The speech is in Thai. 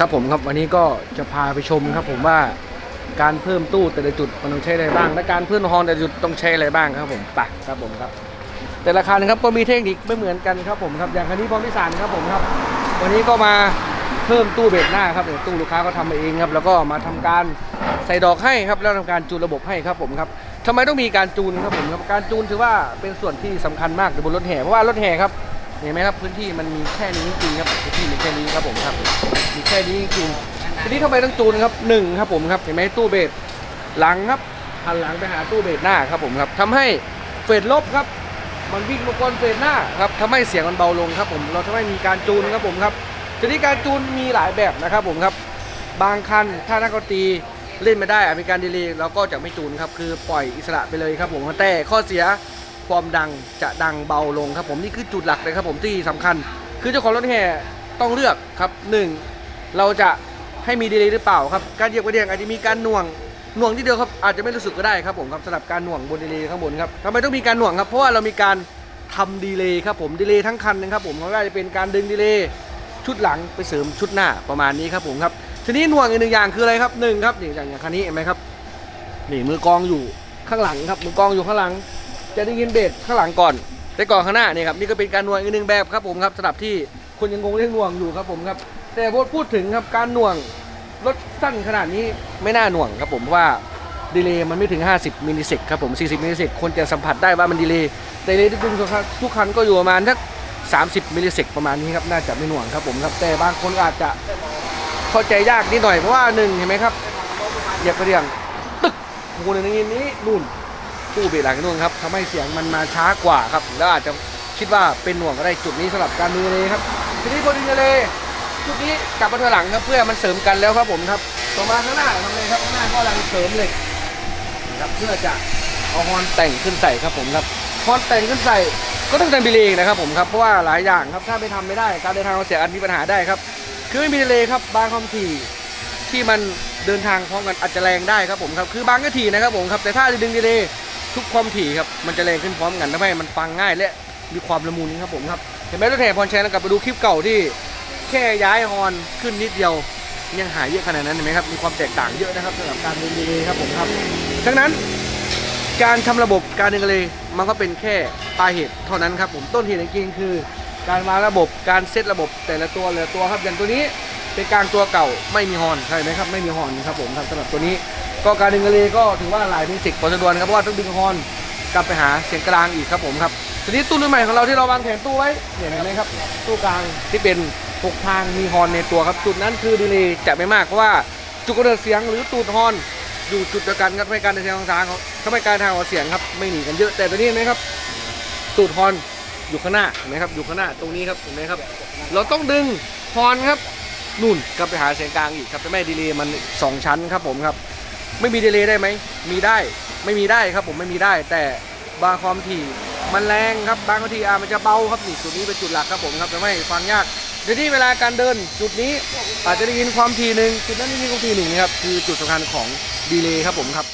ครับผมครับวันนี้ก็จะพาไปชมครับผมว่าการเพิ่มตู้แต่ละจุดมันต้องใช้อะไรบ้าง และการเพิ่มฮอร์นแต่ละจุดต้องใช้อะไรบ้างครับผมไปครับผมครับ แต่ละคันครับก็มีเทคนิคไม่เหมือนกันครับผมครับอย่างคันนี้พร้อมที่สานครับผมครับ วันนี้ก็มาเพิ่มตู้เบรกหน้าครับเนี่ยตู้ลูกค้าก็ทำมาเองครับ แล้วก็มาทำการใส่ดอกให้ครับแล้วทำการจูนระบบให้ครับผมครับทำไมต้องมีการจูนครับผมครับการจูนถือว่าเป็นส่วนที่สำคัญมากในบนรถแห่เพราะว่ารถแห่ครับ เห็นไหมครับพื้นที่มันมีแค่นี้จริงครับพื้นที่มีแค่นี้ครับผมครับ มีแค่นี้จริงทีนี้ทำไมต้องจูนครับหนึ่งครับผมครับเห็นไหมตู้เบรหลังครับหันหลังไปหาตู้เบรหน้าครับผมครับทำให้เฟดลบครับ มันวิ่งมาก่อนเฟรนหน้าครับทำให้เสียงมันเบาลงครับผม เราทำให้มีการจูนครับผมครับทีนี้การจูนมีหลายแบบนะครับผมครับ บางคันถ้านักดนตรีเล่นไม่ได้มีการดีเลย์เราก็จะไม่จูนครับคือปล่อยอิสระไปเลยครับผมแต่ข้อเสีย ความดังจะดังเบาลงครับผมนี่คือจุดหลักเลยครับผมที่สำคัญ คือเจ้าของรถแห่ต้องเลือกครับหนึ่งเราจะให้มีดีเลย์หรือเปล่าครับการเหยียบกระเดียงอาจจะมีการหน่วงหน่วงที่เดียวครับอาจจะไม่รู้สึกก็ได้ครับผมครับสำหรับการหน่วงบนดีเลย์ข้างบนครับทำไมต้องมีการหน่วงครับเพราะว่าเรามีการทำดีเลย์ครับผมดีเลย์ทั้งคันนะครับผมไม่ว่าจะเป็นการดึงดีเลย์ชุดหลังไปเสริมชุดหน้าประมาณนี้ครับผมครับทีนี้หน่วงอีกหนึ่งอย่างคืออะไรครับหนึ่งครับอย่างอย่างคันนี้เห็นไหมครับนี่มือกองอยู่ข้างหลังครับมือกองอยู่ข้างหลัง จะได้ยินเบสข้างหลังก่อน แต่ก่อนข้างหน้านี่ครับนี่ก็เป็นการหน่วงอีกหนึ่งแบบครับผมครับสำหรับที่คนยังงงเรื่องหน่วงอยู่ครับผมครับแต่พพูดถึงครับการหน่วงรถสั้นขนาดนี้ไม่น่าหน่วงครับผมเพราะว่าดีเลย์มันไม่ถึง 50มิลลิเซกครับผม 40มิลลิเซกคนจะสัมผัสได้ว่ามันดีเลย์แต่ดีเลย์ที่ดึงทุกคันทุกคันก็อยู่ประมาณสัก30มิลลิเซกประมาณนี้ครับน่าจะไม่หน่วงครับผมครับแต่บางคนอาจจะเข้าใจยากนิดหน่อยเพราะว่าหนึ่งเห็นไหมครับเหยียบกระเดียงตึกหูหนึ่งอย่างนี้นู่น ตู้เบรกหลังนู่นครับทำให้เสียงมันมาช้ากว่าครับ แล้วอาจจะคิดว่าเป็นหน่วงก็ได้จุดนี้สำหรับการดึงดีเลยครับทีนี้พอดึงดีเลย์ชุดนี้กลับมาถอยหลังครับเพื่อมันเสริมกันแล้วครับผมครับต่อมาข้างหน้าทำเลยครับข้างหน้าก็กำลังเสริมเหล็กนะครับเพื่อจะเอาฮอนแต่งขึ้นใส่ครับผมครับฮอนแต่งขึ้นใส่ก็ต้องทำดีเลย์นะครับผมครับเพราะว่าหลายอย่างครับถ้าไม่ทำไม่ได้การเดินทางเราเสียอาจมีปัญหาได้ครับ คือไม่มีดีเลย์ครับบางความถี่ที่มันเดินทางพร้อมกันอาจจะแรงได้ครับผมครับคือบางก็ถี่นะครับผมครับแต่ถ้าดึงดีเลย์ ทุกความถี่ครับมันจะแรงขึ้นพร้อมกันทำให้มันฟังง่ายและมีความละมุนครับผมครับเห็นไหมรถแห่พรชัยนะกลับไปดูคลิปเก่าที่แค่ย้ายฮอนขึ้นนิดเดียวยังหายเยอะขนาดนั้นเห็นไหมครับมีความแตกต่างเยอะนะครับสำหรับการดึงเลยครับผมครับดังนั้นการทำระบบการดึงเลยมันก็เป็นแค่ปลายเหตุเท่านั้นครับผมต้นเหตุจริงๆคือ การวางระบบการเซตระบบแต่ละตัวแต่ละตัวครับอย่างตัวนี้เป็นกลางตัวเก่าไม่มีฮอนใช่ไหมครับไม่มีฮอนครับผมครับสำหรับตัวนี้ ก็การดึงกระเลก็ถือว่าหลายมิวสิกพอสมควรครับเพราะว่าต้องดึงฮอร์นกลับไปหาเสียงกลางอีกครับผมครับทีนี้ตู้รุ่นใหม่ของเราที่เราวางแผนตู้ไว้เนี่ยเห็นไหมครับตู้กลางที่เป็นหกทางมีฮอร์นในตัวครับจุดนั้นคือดีเลย์จะไม่มากเพราะว่าจุดกระเดิดเสียงหรือตูดฮอร์นอยู่จุดเดียวกันครับไม่การเดินทางของทางเขาทำให้การทางของเสียงครับไม่หนีกันเยอะแต่ตัวนี้เห็นไหมครับตูดฮอร์นอยู่ข้างหน้าเห็นไหมครับอยู่ข้างหน้าตรงนี้ครับเห็นไหมครับ เราต้องดึงฮอร์นครับนู่นกลับไปหาเสียงกลางอีกครับจะไม่ดีเลย์มันสองชั้นครับผมครับ ไม่มีเดเลย์ได้ไหม มีได้ ไม่มีได้ครับผมไม่มีได้ แต่บางความถี่มันแรงครับบางความถี่อะมันจะเบาครับนี่จุดนี้เป็นจุดหลักครับผมครับจะไม่ฟังยากเดี๋ยวนี้เวลาการเดินจุดนี้อาจจะได้ยินความถี่หนึ่งจุดนั้นได้ยินความถี่หนึ่งนะครับคือจุดสำคัญของดีเลย์ครับผมครับ